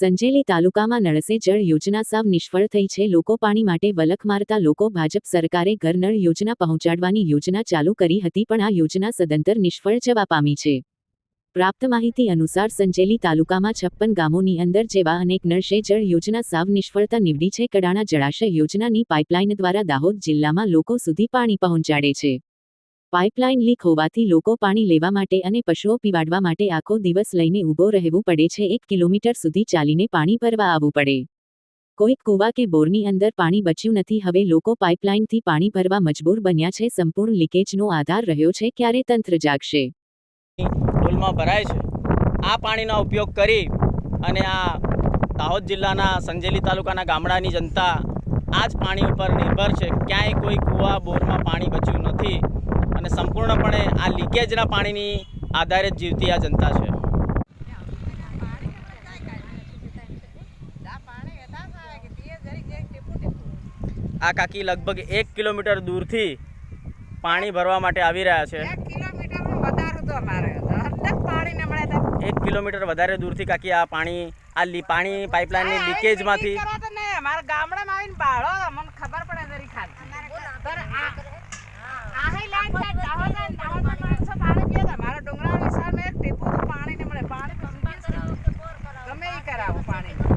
સંજેલી તાલુકામાં નળસે જળ યોજના સાવ નિષ્ફળ થઈ છે. લોકો પાણી માટે વલખ મારતા લોકો ભાજપ સરકારે ઘર નળ યોજના પહોંચાડવાની યોજના ચાલુ કરી હતી, પણ આ યોજના સદંતર નિષ્ફળ જવા પામી છે. પ્રાપ્ત માહિતી અનુસાર સંજેલી તાલુકામાં છપ્પન ગામોની અંદર જેવા અનેક નળશે જળ યોજના સાવ નિષ્ફળતા નીવડી છે. કડાણા જળાશય યોજનાની પાઇપલાઇન દ્વારા દાહોદ જિલ્લામાં લોકો સુધી પાણી પહોંચાડે છે. પાઇપલાઇન લીક હોવાથી લોકો પાણી લેવા માટે અને પશુઓ પીવાડવા માટે આખો દિવસ લઈને ઊભો રહેવું પડે છે. એક કિલોમીટર સુધી ચાલીને પાણી ભરવા આવવું પડે. કોઈક કૂવા કે બોરની અંદર પાણી બચ્યું નથી. હવે લોકો પાઇપલાઇનથી પાણી ભરવા મજબૂર બન્યા છે. સંપૂર્ણ લીકેજનો આધાર રહ્યો છે. ક્યારે તંત્ર જાગશે? ભરાય છે. આ પાણીનો ઉપયોગ કરી અને આ દાહોદ જિલ્લાના સંજેલી તાલુકાના ગામડાની જનતા આ જ પાણી ઉપર નિર્ભર છે. ક્યાંય કોઈ કૂવા બોરમાં પાણી બચ્યું નથી અને સંપૂર્ણપણે આ લીકેજના પાણીની આધારે જીવતી આ જનતા છે. આ કાકી લગભગ એક કિલોમીટર દૂરથી પાણી ભરવા માટે આવી રહ્યા છે. એક કિલોમીટર વધારે દૂરથી કાકી આ પાણી આ પાણી પાઇપલાઇનની લીકેજમાંથી કરાવો પાણી